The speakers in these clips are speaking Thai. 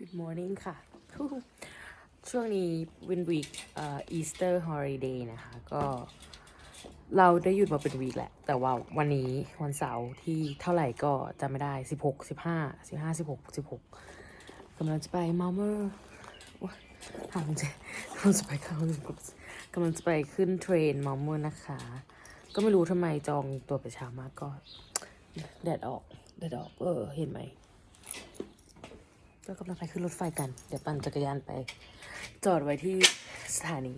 Good morning ค่ะ ช่วงนี้เป็นวีคเอ่อ Easter holiday นะคะ ก็เราได้หยุดมาเป็นวีคแหละ แต่ว่าวันนี้วันเสาร์ที่เท่าไหร่ก็จำไม่ได้ 16 15 15 16 16กำลังจะไปมาเมอร์ทางจกำลังจะไปเข้ากำลังจะไปขึ้นเทรนมาเมอร์นะคะ ก็ไม่รู้ทำไมจองตัวไปช้ามากก็แดดออกแดดออก เออ เห็นไหม ก็กำลังไปขึ้นรถไฟกัน เดี๋ยวปั่นจักรยานไป จอดไว้ที่สถานี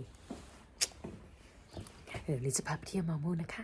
เดี๋ยวนี้จะพาไปเที่ยวมาโมนะคะ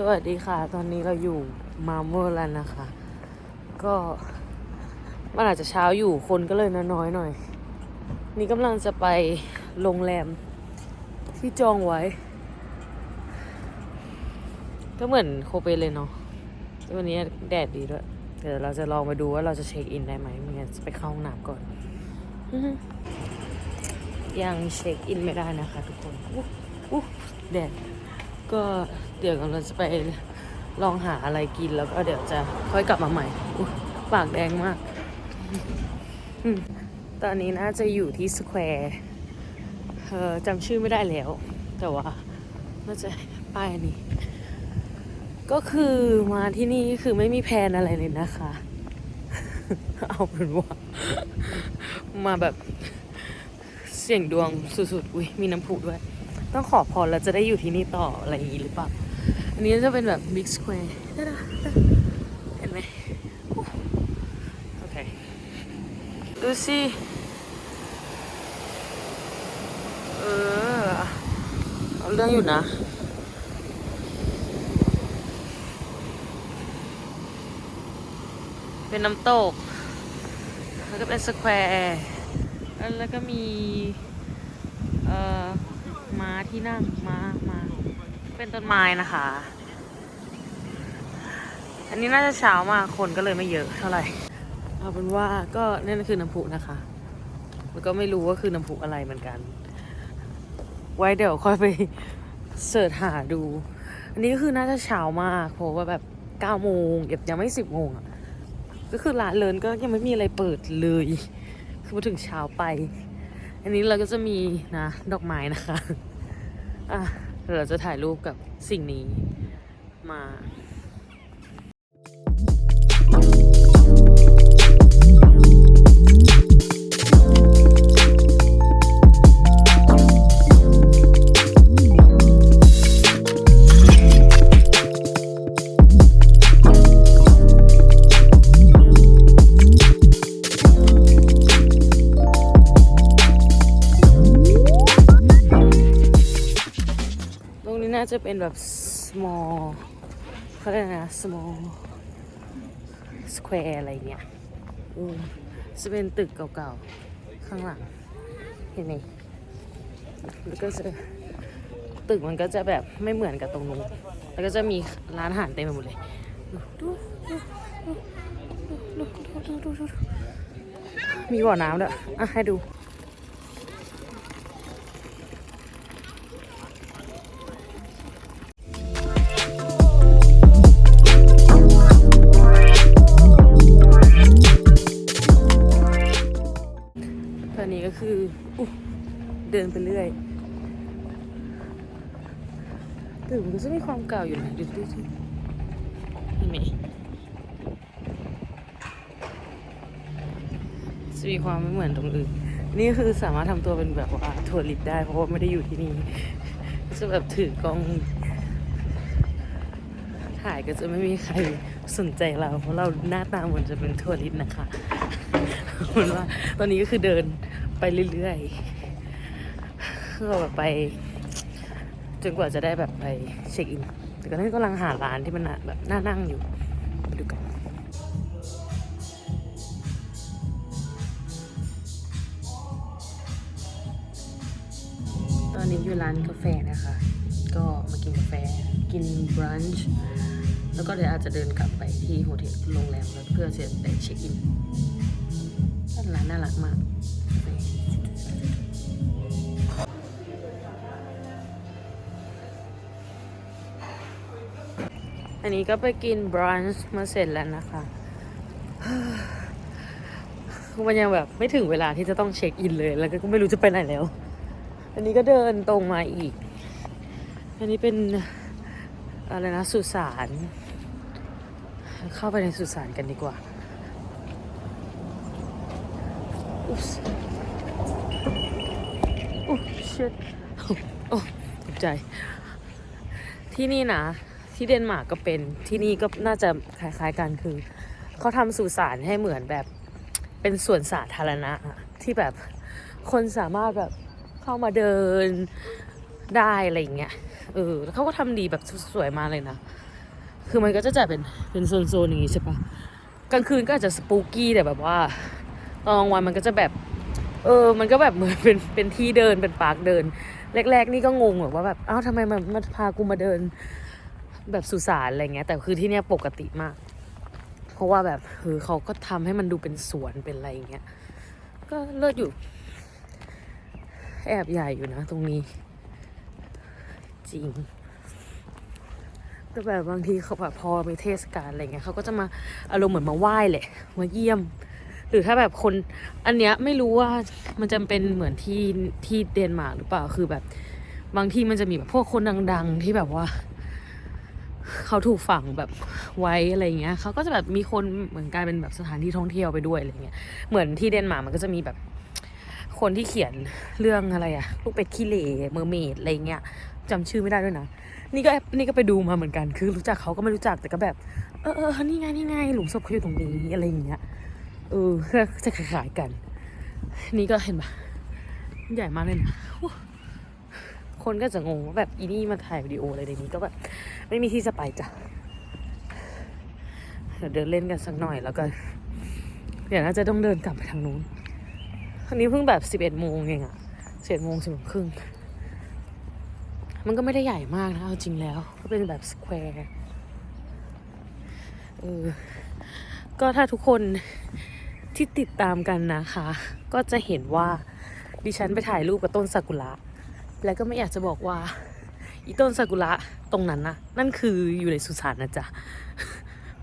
สวัสดีค่ะ ตอนนี้เราอยู่มาเมอร์แล้วนะคะ ก็มันอาจจะเช้าอยู่คนก็เลยน้อยๆหน่อย นี่กำลังจะไปโรงแรมที่จองไว้ ก็เหมือนโคเปนเลยเนาะแต่วันนี้แดดดีด้วย เดี๋ยวเราจะลองไปดูว่าเราจะเช็คอินได้ไหมไม่งั้นจะไปเข้าห้องน้ำก่อน ยังเช็คอินไม่ได้นะคะทุกคนอู้อู้แดด ก็เดี๋ยวกำลังจะไปลองหาอะไรกินแล้วก็เดี๋ยวจะค่อยกลับมาใหม่ปากแดงมาก ตอนนี้น่าจะอยู่ที่สแควร์จำชื่อไม่ได้แล้ว แต่ว่าน่าจะป้ายนี้ ก็คือมาที่นี่คือไม่มีแพนอะไรเลยนะคะ เอาเป็นว่า มาแบบเสี่ยงดวงสุดๆ อุ้ยมีน้ำผุด้วย ต้องขอพรแล้วจะได้อยู่ที่นี่ต่ออะไรอย่างนี้หรือเปล่า อันนี้จะเป็นแบบบิ๊กสแควร์เห็นไหมโอเค ดูสิเออเอาเรื่องอยู่นะเป็นน้ำตก แล้วก็เป็นสแควร์ แล้วก็มี ม้าที่นั่งม้ามาเป็นต้นไม้นะคะ อันนี้น่าจะเช้ามากคนก็เลยไม่เยอะเท่าไหร่เอาเป็นว่าก็นั่นคือน้ำพุนะคะแล้วก็ไม่รู้ว่าคือน้ำพุอะไรเหมือนกัน ไว้เดี๋ยวค่อยไปเสิร์ชหาดู อันนี้ก็คือน่าจะเช้ามากเพราะว่าแบบเก้าโมงยังไม่สิบโมงอะก็คือร้านเลินก็ยังไม่มีอะไรเปิดเลย คือมาถึงเช้าไป อันนี้เราก็จะมีนะดอกไม้นะคะ อะเดี๋ยวเราจะถ่ายรูปกับสิ่งนี้มา เขาเรียกนะ small square อะไรเนี่ยอืมจะเป็นตึกเก่าๆ ข้างหลัง เห็นไหมแล้วก็จะตึกมันก็จะแบบไม่เหมือนกับตรงนู้น แล้วก็จะมีร้านอาหารเต็มไปหมดเลย ดูดูดูดูดูดูดูมีบ่อน้ำด้วยอะให้ดู เดินไปเรื่อยแต่มันก็จะมีความเก่าอยู่นะดูดูดูเห็นไหมจะมีความไม่เหมือนตรงอื่น นี่คือสามารถทำตัวเป็นแบบว่าทัวริสได้ เพราะว่าไม่ได้อยู่ที่นี่จะแบบถือกล้อง ถ่ายก็จะไม่มีใครสนใจเรา เพราะเราหน้าตาเหมือนจะเป็นทัวริสนะคะเหมือนว่าตอนนี้ก็คือเดิน ไปเรื่อยๆเพื่อแบบไป จนกว่าจะได้แบบไปเช็คอิน แต่ก็นั่นกำลังหาร้านที่มันแบบน่านั่งอยู่ไปดูกันตอนนี้อยู่ร้านกาแฟนะคะ ก็มากินกาแฟ กินบรันช์ แล้วก็เดี๋ยวอาจจะเดินกลับไปที่โฮเทลโรงแรมแล้วเพื่อจะไปเช็คอินร้านน่ารักมาก อันนี้ก็ไปกินบรันช์มาเสร็จแล้วนะคะมันยังแบบไม่ถึงเวลาที่จะต้องเช็คอินเลย แล้วก็ไม่รู้จะไปไหนแล้ว อันนี้ก็เดินตรงมาอีก อันนี้เป็นอะไรนะสุสาน เข้าไปในสุสานกันดีกว่าอุ๊สอุ๊ชิตโอ้ตกใจ ที่นี่นะ ที่เดนมาร์กก็เป็นที่นี่ก็น่าจะคล้ายๆกันคือเขาทำสุสานให้เหมือนแบบเป็นส่วนสาธารณะที่แบบคนสามารถแบบเข้ามาเดินได้อะไรอย่างเงี้ยเออแล้วเขาก็ทำดีแบบสวยมากเลยนะ คือมันก็จะจัดเป็นเป็นโซนๆอย่างงี้ใช่ปะกลางคืนก็อาจจะสปูกี้แต่แบบว่าตอนกลางวันมันก็จะแบบ เออ มันก็แบบเหมือนเป็นเป็นที่เดินเป็นปาร์คเดิน แรก ๆ นี่ก็งงแบบว่าแบบอ้าวทำไมมันมาพากูมาเดิน แบบสุสานอะไรเงี้ยแต่คือที่เนี้ยปกติมาก เพราะว่าแบบเออเขาก็ทำให้มันดูเป็นสวนเป็นอะไรเงี้ยก็เลิศอยู่ แอบใหญ่อยู่นะตรงนี้ จริงแต่แบบบางทีเขาแบบพอมีเทศกาลอะไรเงี้ยเขาก็จะมาอารมณ์เหมือนมาไหว้แหละมาเยี่ยม หรือถ้าแบบคนอันเนี้ยไม่รู้ว่ามันจะเป็นเหมือนที่ที่เดนมาร์กหรือเปล่าคือแบบบางที่มันจะมีแบบพวกคนดัง ๆ ที่แบบว่า เขาถูกฝังแบบไว้อะไรเงี้ยเขาก็จะแบบมีคนเหมือนกลายเป็นแบบสถานที่ท่องเที่ยวไปด้วยอะไรเงี้ยเหมือนที่เดนมาร์กมันก็จะมีแบบคนที่เขียนเรื่องอะไรอะลูกเป็ดขี้เหร่เมอร์เมดอะไรเงี้ยจำชื่อไม่ได้ด้วยนะ นี่ก็นี่ก็ไปดูมาเหมือนกัน คือรู้จักเขาก็ไม่รู้จักแต่ก็แบบ เออเออนี่ไงนี่ไงหลุมศพเขาอยู่ตรงนี้อะไรอย่างเงี้ยเออจะคล้ายๆกัน นี่ก็เห็นปะใหญ่มากเลยนะ คนก็จะงงว่าแบบอีนี่มาถ่ายวิดีโออะไรในนี้ก็แบบไม่มีที่จะไปจ้ะเดี๋ยวเดินเล่นกันสักหน่อยแล้วก็เดี๋ยวน่าจะต้องเดินกลับไปทางนู้นอันนี้เพิ่งแบบสิบเอ็ดโมงเองอะสิบเอ็ดโมงสิบโมงครึ่งมันก็ไม่ได้ใหญ่มากนะ เอาจริงแล้ว ก็เป็นแบบสแควร์เออก็ถ้าทุกคนที่ติดตามกันนะคะ ก็จะเห็นว่าดิฉันไปถ่ายรูปกับต้นซากุระ แล้วก็ไม่อยากจะบอกว่าอีต้นซากุระตรงนั้นนะนั่นคืออยู่ในสุสานนะจ๊ะ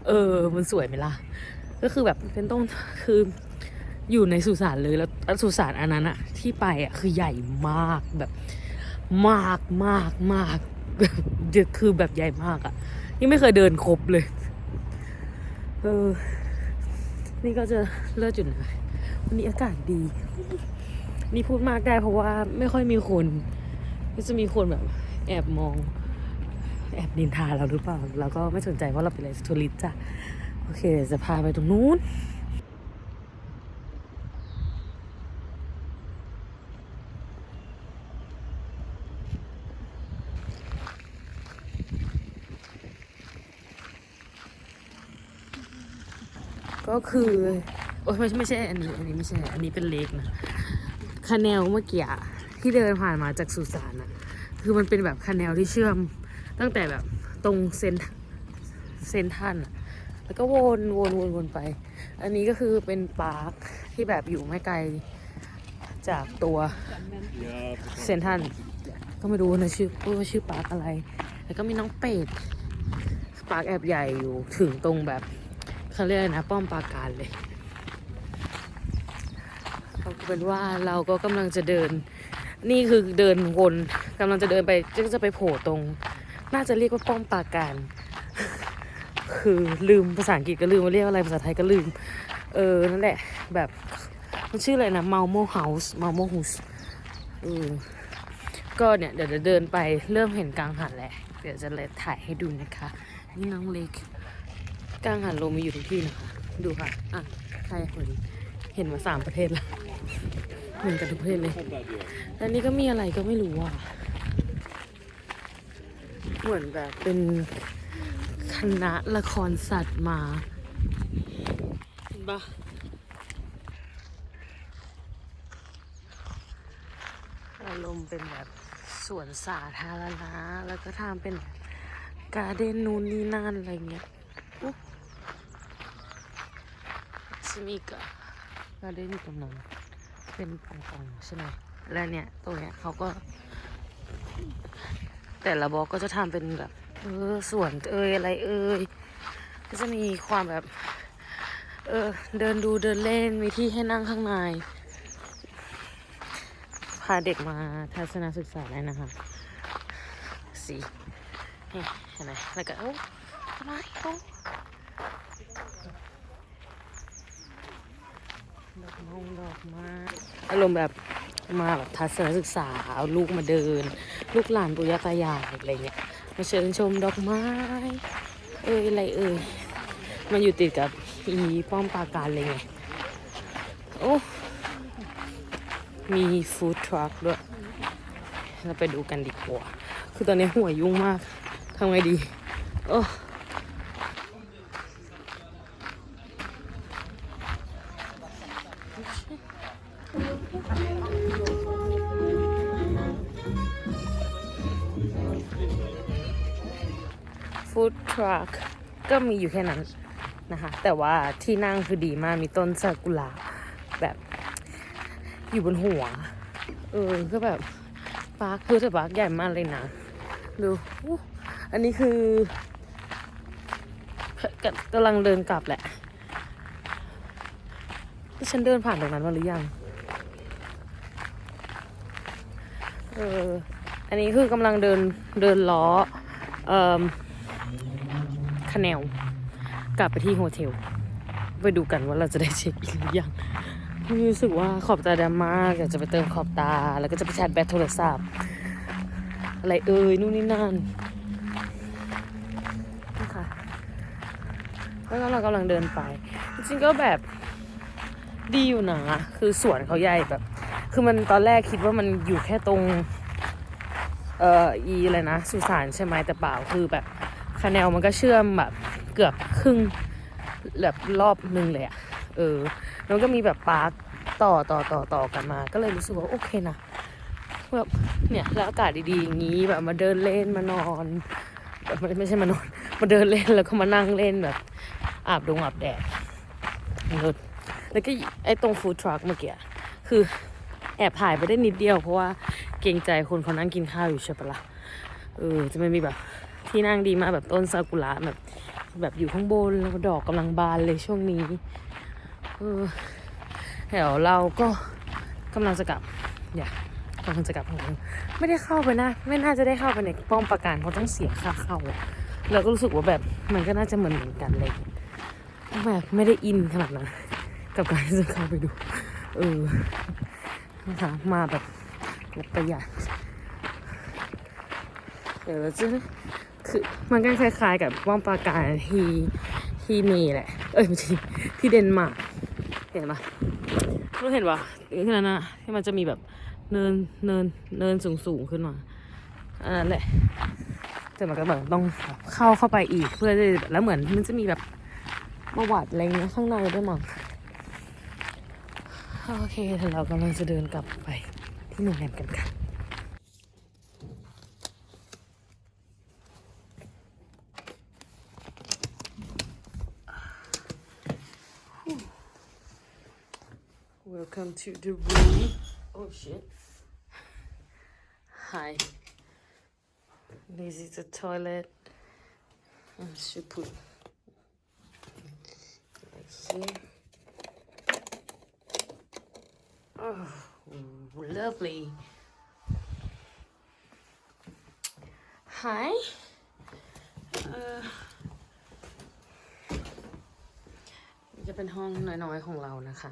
เออ มันสวยไหมล่ะ ก็คือแบบเป็นต้นคืออยู่ในสุสานเลยแล้วสุสานอันนั้นอะที่ไปอะคือใหญ่มากแบบมากมากมากเดี๋ยวคือแบบใหญ่มากอะยังไม่เคยเดินครบเลย เออ นี่ก็จะเลิศจุดนะวันนี้อากาศดี นี่พูดมากได้เพราะว่าไม่ค่อยมีคน ก็จะมีคนแบบแอบมอง แอบนินทาเราหรือเปล่า เราก็ไม่สนใจว่าเราเป็นอะไรทัวริสจ้ะ โอเคจะพาไปตรงนู้นก็คือ โอ้ยไม่ใช่อันนี้ อันนี้ไม่ใช่ อันนี้เป็นเล็กนะคาแนลเมื่อกี้ ที่เดินผ่านมาจากสุสานอะคือมันเป็นแบบคาแนลที่เชื่อม ตั้งแต่แบบตรงเซนเซนทันอะแล้วก็วนวนวนวนไป อันนี้ก็คือเป็นปาร์คที่แบบอยู่ไม่ไกลจากตัวเซนทันก็ไม่รู้นะชื่อว่าชื่อปาร์คอะไร แล้วก็มีน้องเป็ดปาร์คแอบใหญ่อยู่ถึงตรงแบบเขาเรียกนะป้อมปราการเลยเอาเป็นว่าเราก็กำลังจะเดิน นี่คือเดินวนกำลังจะเดินไปก็จะไปโผล่ตรง น่าจะเรียกว่าป้อมปราการ คือลืมภาษาอังกฤษก็ลืมว่าเรียกอะไรภาษาไทยก็ลืม เออ นั่นแหละ แบบมันชื่ออะไรนะเมาโมเฮาส์เมาโมฮูสเออก็เนี่ย เดี๋ยวจะเดินไปเริ่มเห็นกลางหันแหละ เดี๋ยวจะเลยถ่ายให้ดูนะคะ นี่น้องเล็กกลางหันลมมีอยู่ทุกที่นะคะ ดูค่ะ อะ ใครคนเห็นมาสามประเทศแล้ว เหมือนกันทุกประเทศเลยแล้วนี่ก็มีอะไรก็ไม่รู้อะ เหมือนแบบเป็นคณะละครสัตว์มาเห็นปะอารมณ์เป็นแบบสวนสาธารณะแล้วก็ทำเป็นการ์เด้นนู่นนี่นั่นอะไรเงี้ยอุ๊ยจะมีกการ์เด้นอยู่ตรงนั้น เป็นปองๆใช่ไหมแล้วเนี่ยตรงเนี้ยเขาก็ แต่ละบล็อกก็จะทำเป็นแบบ เออสวนเอยอะไรเอยก็จะมีความแบบ เออเดินดูเดินเล่นมีที่ให้นั่งข้างในพาเด็กมาทัศนศึกษาได้นะคะสีนี่เห็นไหมแล้วก็โอ้ทำไมโอ้ ดอกมงดอกไม้อารมณ์แบบมาแบบทัศนศึกษาเอาลูกมาเดิน ลูกหลานปุยตายายอะไรเงี้ยมาเชิญชมดอกไม้ เอ้ยอะไรเอ่ยมันอยู่ติดกับอีป้อมปราการเลยไงโอ้มีฟู้ดทรัคด้วย เราไปดูกันดีกว่า คือตอนนี้หัวยุ่งมากทำไงดี โอ้ ทรัคก็มีอยู่แค่นั้นนะคะ แต่ว่าที่นั่งคือดีมากมีต้นซากุระแบบอยู่บนหัว เออ ก็แบบปาร์คคือแต่ปาร์คใหญ่มากเลยนะ ดูอู้อันนี้คือกกำลังเดินกลับแหละที่ฉันเดินผ่านตรงนั้นมาหรือยัง เออ อันนี้คือกำลังเดินเดินล้อ เอ่อ คาแนลกลับไปที่โฮเทล ไปดูกันว่าเราจะได้เช็คอินหรือยังรู้สึกว่าขอบตาดำมากอยากจะไปเติมขอบตา แล้วก็จะไปชาร์จแบตโทรศัพท์ อะไรเอ่ยนู่นนี่นั่นนะคะแล้วก็เรากำลังเดินไป จริงๆก็แบบดีอยู่นะคือสวนเขาใหญ่แบบ คือมันตอนแรกคิดว่ามันอยู่แค่ตรง เอ่ออีอะไรนะสุสานใช่ไหมแต่เปล่าคือแบบ คาแนลมันก็เชื่อมแบบเกือบครึ่งแบบรอบนึงเลยอะเออแล้วก็มีแบบปาร์คต่อต่อต่อต่อกันมา ก็เลยรู้สึกว่าโอเคนะแบบเนี่ยแล้วอากาศดีๆอย่างนี้แบบมาเดินเล่นมานอนแบบไม่ไม่ใช่มานอนมาเดินเล่นแล้วก็มานั่งเล่นแบบอาบดงอาบแดดเลิศแล้วก็ไอ้ตรงฟู้ดทรัคเมื่อกี้คือแอบถ่ายไปได้นิดเดียวเพราะว่าเกรงใจคนเขานั่งกินข้าวอยู่ใช่ปะล่ะเออจะไม่มีแบบ ที่นั่งดีมากแบบต้นซากุระแบบ แบบอยู่ข้างบนแล้วดอกกำลังบานเลยช่วงนี้เออเดี๋ยวเราก็กำลังจะกลับอย่ากำลังจะกลับของไม่ได้เข้าไปนะ ไม่น่าจะได้เข้าไปในป้อมปราการเพราะต้องเสียค่าเข้าเราก็รู้สึกว่าแบบมันก็น่าจะเหมือนเหมือนกันเลยแบบไม่ได้อินขนาดนั้นกับการจะเข้าไปดู เออนะคะมาแบบประหยัดเดี๋ยวเราจะ คือ มันก็คล้าย ๆ กับป้อมปราการที่ที่เมแหละ เอ้ยไม่ใช่ที่เดนมาร์กเห็นปะรู้เห็นปะอย่างนั้นนะที่มันจะมีแบบเนินเนินเนินสูงสูงๆขึ้นมาอันนั้นแหละแต่มันก็แบบต้องเข้าเข้าไปอีกเพื่อจะแล้วเหมือนมันจะมีแบบประวัติอะไรเงี้ยข้างในด้วยมั้งโอเคทีเรากำลังจะเดินกลับไปที่โรงแรมกันค่ะ Welcome to the room. Oh shit. Hi. This is the toilet. I should put like here. Oh, lovely. Hi. Uh, จะเป็นห้องน้อยๆของเรานะคะ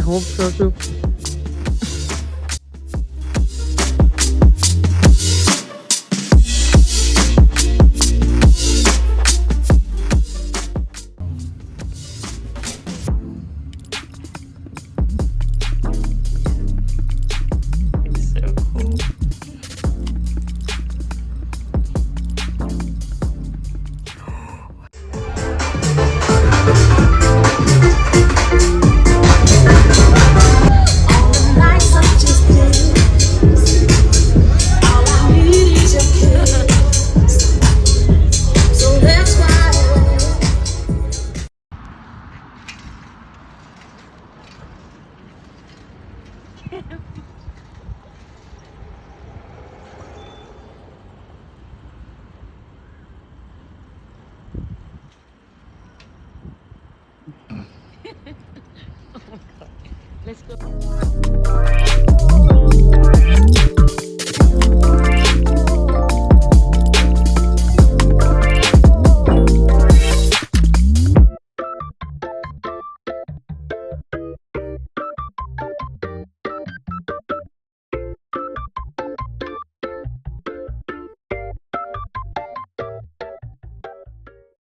hope so too です。